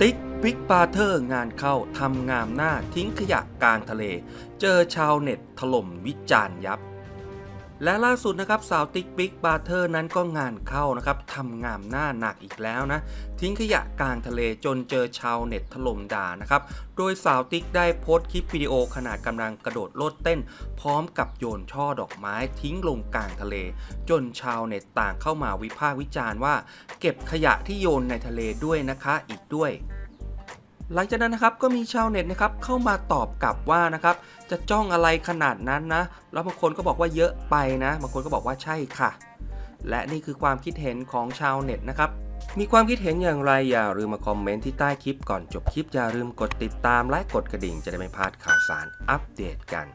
ติ๊กบิ๊กปาเทอร์งานเข้าทำงามหน้าทิ้งขยะกลางทะเล เจอชาวเน็ตถล่มวิจารณ์ยับ และล่าสุดนะครับสาวติ๊กบิ๊กบาเทอร์นั้นก็งานเข้านะครับทำงามหน้าหนักอีกแล้วนะ ทิ้งขยะกลางทะเลจนเจอชาวเน็ตถล่มด่านะครับ โดยสาวติ๊กได้โพสต์คลิปวิดีโอขณะกำลังกระโดดโลดเต้น พร้อมกับโยนช่อดอกไม้ทิ้งลงกลางทะเล จนชาวเน็ตต่างเข้ามาวิพากษ์วิจารณ์ว่า เก็บขยะที่โยนในทะเลด้วยนะคะอีกด้วย หลังจากนั้นนะครับก็มีชาวเน็ตนะครับเข้ามาตอบกลับว่านะครับจะจ้องอะไรขนาดนั้นนะ แล้วบางคนก็บอกว่าเยอะไปนะบางคนก็บอกว่าใช่ค่ะ และนี่คือความคิดเห็นของชาวเน็ตนะครับมีความคิดเห็นอย่างไรอย่าลืมมาคอมเมนต์ที่ใต้คลิปก่อนจบคลิปอย่าลืมกดติดตามและกดกระดิ่งจะได้ไม่พลาดข่าวสารอัปเดตกัน